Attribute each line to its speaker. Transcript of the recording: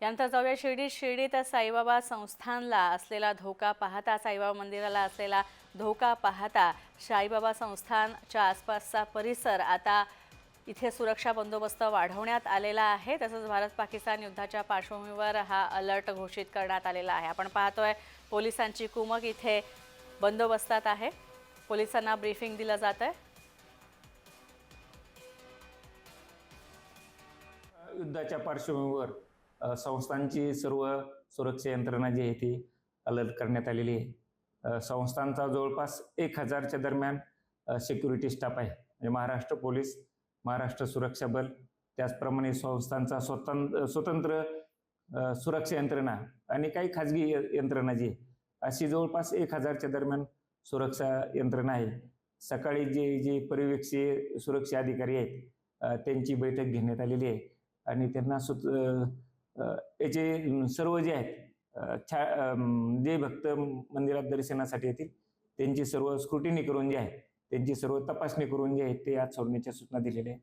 Speaker 1: यानंतर जाऊया शिर्डी शिर्डीत साईबाबा संस्थानला असलेला धोका पाहता साईबाबा मंदिराला असलेला धोका पाहता साईबाबा संस्थानच्या आसपासचा परिसर आता इथे सुरक्षा बंदोबस्त वाढवण्यात आलेला आहे. तसंच भारत पाकिस्तान युद्धाच्या पार्श्वभूमीवर हा अलर्ट घोषित करण्यात आलेला आहे. आपण पाहतोय पोलिसांची कुमक इथे बंदोबस्तात आहे. पोलिसांना ब्रीफिंग दिलं जात आहे
Speaker 2: युद्धाच्या पार्श्वभूमीवर संस्थांची सर्व सुरक्षा यंत्रणा जी आहे ती अलर्ट करण्यात आलेली आहे. संस्थांचा जवळपास एक हजारच्या दरम्यान सिक्युरिटी स्टाफ आहे. म्हणजे महाराष्ट्र पोलीस महाराष्ट्र सुरक्षा बल त्याचप्रमाणे संस्थांचा स्वतंत्र स्वतंत्र सुरक्षा यंत्रणा आणि काही खाजगी य- यंत्रणा जी अशी जवळपास एक हजारच्या दरम्यान सुरक्षा यंत्रणा आहे. सकाळी जे जे परिवेक्षी सुरक्षा अधिकारी आहेत त्यांची बैठक घेण्यात आलेली आहे आणि त्यांना सुत याचे सर्व जे आहेत छा जे भक्त मंदिरात दर्शनासाठी येतील त्यांची सर्व स्क्रुटिनी करून जे आहे त्यांची सर्व तपासणी करून जे आहे ते आज सोडण्याच्या सूचना दिलेल्या आहेत.